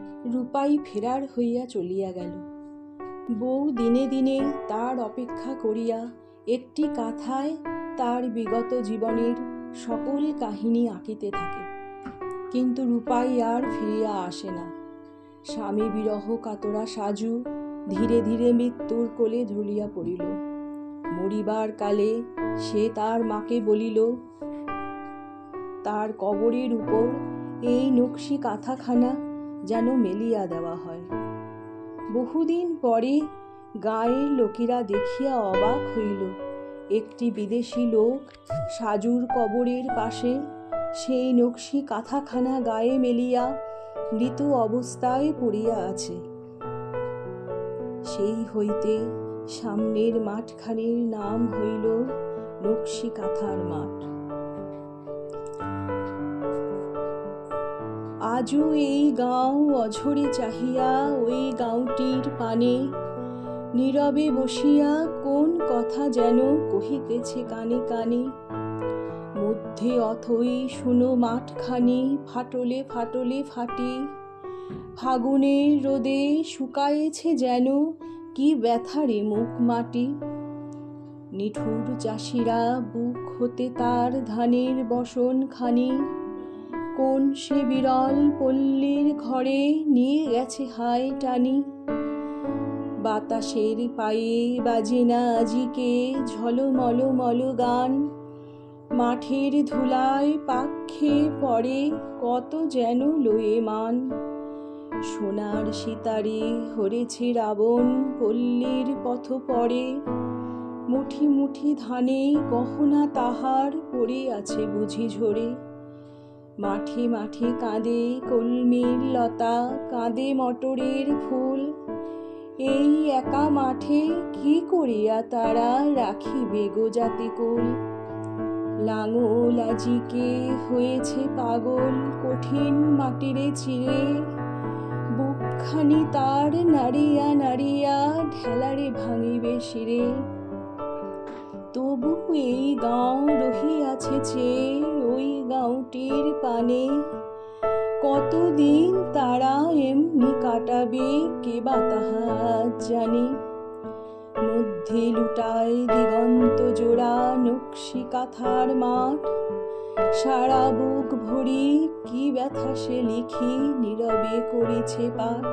রূপাই ফেরার হইয়া চলিয়া গেল। বউ দিনে দিনে তার অপেক্ষা করিয়া একটি কাথায় তার বিগত জীবনের সকল কাহিনী আঁকিতে থাকে। কিন্তু রূপাই আর ফিরিয়া আসে না। স্বামী বিরহ কাতরা সাজু ধীরে ধীরে মৃত্যুর কোলে ঝুলিয়া পড়িল। মরিবার কালে সে তার মাকে বলিল, তার কবরের উপর এই নকশি কাঁথাখানা যেন মেলিয়া দেওয়া হয়। বহুদিন পরে গাঁয়ের লোকেরা দেখিয়া অবাক হইল। একটি বিদেশি লোক সাজুর কবরের পাশে সেই নকশি কাঁথাখানা গায়ে মেলিয়া মৃত অবস্থায় পড়িয়া আছে। সেই হইতে সামনের মাঠখানির নাম হইল নকশি কাঁথার মাঠ। আজও এই গাঁও অঝরে চাহিয়া ওই গাঁওটির পানে। নীরবে বসিয়া কোন কথা যেন কহিতেছে কানে কানে। মধ্যে অথই শুনো মাঠখানি ফাটলে ফাটলে ফাটে। ফাগুনের রোদে শুকায়েছে যেন কি ব্যথারে মুখ মাটি। নিঠুর চাষিরা বুক হতে তার ধানের বসন খানি কোন সে বিরল পল্লীর ঘরে নিয়ে গেছে হাই টানি। বাতাসের পায়ে বাজে না আজিকে ঝলমল মল গান। মাঠের ধুলায় পাক্ষে পড়ে কত যেন লয়ে মান। সোনার সিতারে হরেছে রাবণ, পল্লীর পথ পড়ে। মুঠি মুঠি ধানে গহনা তাহার পড়ে আছে বুঝি ঝরে। মাঠে মাঠে কাঁদে কলমির লতা, কাঁদে মটরের ফুল। এই একা মাঠে কি করিয়া তারা রাখিবে গো জাতি কুল? লাঙল আজিকে হয়েছে পাগল, কঠিন মাটিরে চিরে বুকখানি তার নাড়িয়া নাড়িয়া ঢেলারে ভাঙিবে শিরে। তবু এই গাঁও রহিয়াছে যে ওই গাঁওটির পানে। কতদিন তারা এমনি কাটাবে, কে বা তাহা জানে। মধ্যে লুটায় দিগন্ত জোড়া নকশি কাথার মাঠ। সারা বুক ভরি কি ব্যথা সে লিখি, নীরবে করেছে পাঠ।